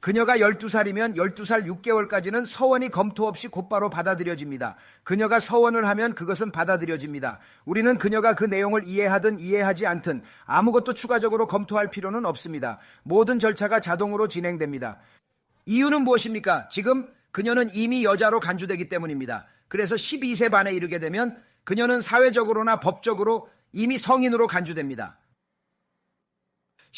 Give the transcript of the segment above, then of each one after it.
그녀가 12살이면 12살 6개월까지는 서원이 검토 없이 곧바로 받아들여집니다. 그녀가 서원을 하면 그것은 받아들여집니다. 우리는 그녀가 그 내용을 이해하든 이해하지 않든 아무것도 추가적으로 검토할 필요는 없습니다. 모든 절차가 자동으로 진행됩니다. 이유는 무엇입니까? 지금 그녀는 이미 여자로 간주되기 때문입니다. 그래서 12세 반에 이르게 되면 그녀는 사회적으로나 법적으로 이미 성인으로 간주됩니다.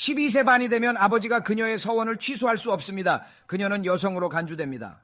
12세 반이 되면 아버지가 그녀의 서원을 취소할 수 없습니다. 그녀는 여성으로 간주됩니다.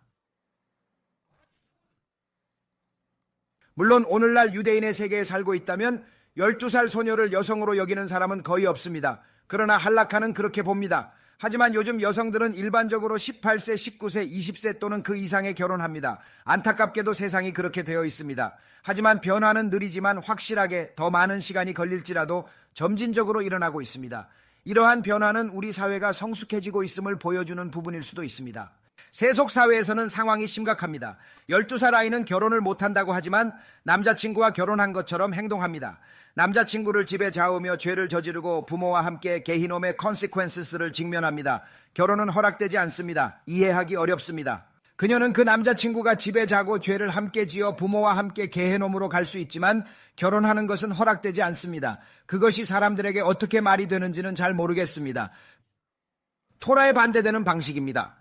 물론 오늘날 유대인의 세계에 살고 있다면 12살 소녀를 여성으로 여기는 사람은 거의 없습니다. 그러나 한락하는 그렇게 봅니다. 하지만 요즘 여성들은 일반적으로 18세, 19세, 20세 또는 그 이상에 결혼합니다. 안타깝게도 세상이 그렇게 되어 있습니다. 하지만 변화는 느리지만 확실하게 더 많은 시간이 걸릴지라도 점진적으로 일어나고 있습니다. 이러한 변화는 우리 사회가 성숙해지고 있음을 보여주는 부분일 수도 있습니다. 세속 사회에서는 상황이 심각합니다. 12살 아이는 결혼을 못한다고 하지만 남자친구와 결혼한 것처럼 행동합니다. 남자친구를 집에 자우며 죄를 저지르고 부모와 함께 개희놈의 컨시퀀스를 직면합니다. 결혼은 허락되지 않습니다. 이해하기 어렵습니다. 그녀는 그 남자친구가 집에 자고 죄를 함께 지어 부모와 함께 개해놈으로 갈 수 있지만 결혼하는 것은 허락되지 않습니다. 그것이 사람들에게 어떻게 말이 되는지는 잘 모르겠습니다. 토라에 반대되는 방식입니다.